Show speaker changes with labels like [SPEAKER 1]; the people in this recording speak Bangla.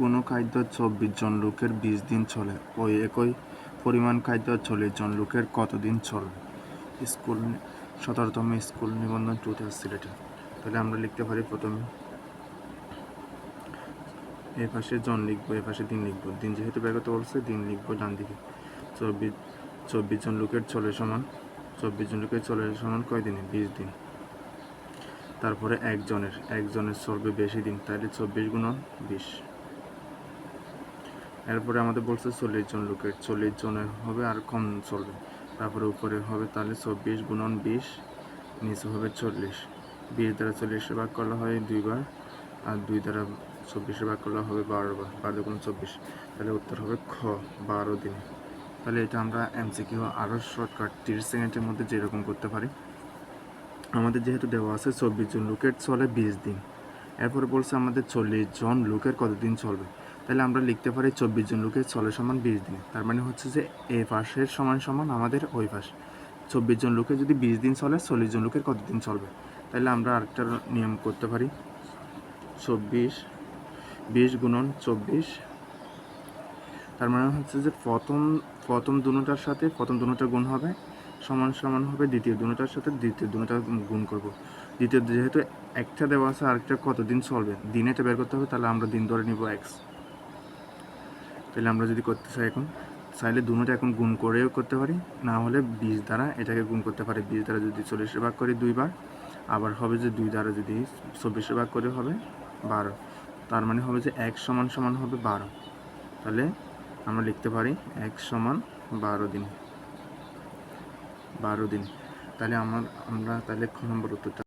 [SPEAKER 1] কোনো খাদ্য চব্বিশ জন লোকের বিশ দিন চলে। ওই একই পরিমাণ খাদ্য চল্লিশ জন লোকের কতদিন চলবে? স্কুল সতেরোতম স্কুল নিবন্ধন টু এটা তাহলে আমরা লিখতে পারি প্রথমে, এ পাশে জন লিখব, এ পাশে দিন লিখব। দিন যেহেতু ব্যাগত বলছে, দিন লিখব ডান দিকে। চব্বিশ চব্বিশ জন লোকের চলে সমান, চব্বিশ জন লোকের চলে সমান কয় দিনে? বিশ দিন। তারপরে একজনের একজনের চলবে বেশি দিন, তাহলে চব্বিশ গুণন বিশ। এরপরে আমাদের বলছে চল্লিশ জন লোকের, চল্লিশ জনের হবে আর কম চলবে। তারপরে উপরে হবে তাহলে চব্বিশ গুণন বিশ, নিচে হবে চল্লিশ। বিশ দ্বারা চল্লিশে ভাগ করা হয় দুইবার, আর দুই দ্বারা চব্বিশে ভাগ করা হবে বারো বার, বারো গুণ চব্বিশ। তাহলে উত্তর হবে খ, বারো দিন। তাহলে এটা আমরা এমসিকিউ আরও শর্টকাট তিরিশ সেকেন্ডের মধ্যে যেরকম করতে পারি। আমাদের যেহেতু দেওয়া আছে চব্বিশ জন লোকের চলে বিশ দিন। এরপরে বলছে আমাদের চল্লিশ জন লোকের কতদিন চলবে? তাহলে আমরা লিখতে পারি চব্বিশ জন লোকের চলে সমান বিশ দিন। তার মানে হচ্ছে যে এ পাশের সমান সমান আমাদের ওই পাশ। চব্বিশ জন লোকের যদি বিশ দিন চলে, চল্লিশ জন লোকের কতদিন চলবে? তাহলে আমরা আরেকটা নিয়ম করতে পারি। চব্বিশ, বিশ গুণন চব্বিশ। তার মানে হচ্ছে যে প্রথম প্রথম দুটার সাথে, প্রথম দুটা গুণ হবে, সমান সমান হবে দ্বিতীয় দুটার সাথে দ্বিতীয় দুটা গুণ করব। দ্বিতীয় যেহেতু একটা দেওয়া আছে, আরেকটা কতদিন চলবে? দিন এটা বের করতে হবে, তাহলে আমরা দিন ধরে নিব এক্স তাহলে আমরা যদি করতে চাই এখন, চাইলে দুটোটা এখন গুণ করেও করতে পারি। না হলে বিশ দ্বারা এটাকে গুণ করতে পারি। বিশ দ্বারা যদি চল্লিশে ভাগ করি দুইবার আবার হবে যে দুই দ্বারা যদি চব্বিশে ভাগ করে হবে বারো। তার মানে হবে যে এক সমান সমান হবে বারো। তাহলে আমরা লিখতে পারি এক সমান বারো দিন। বারো দিন। তাহলে আমার, আমরা তাহলে খ নম্বর উত্তরটা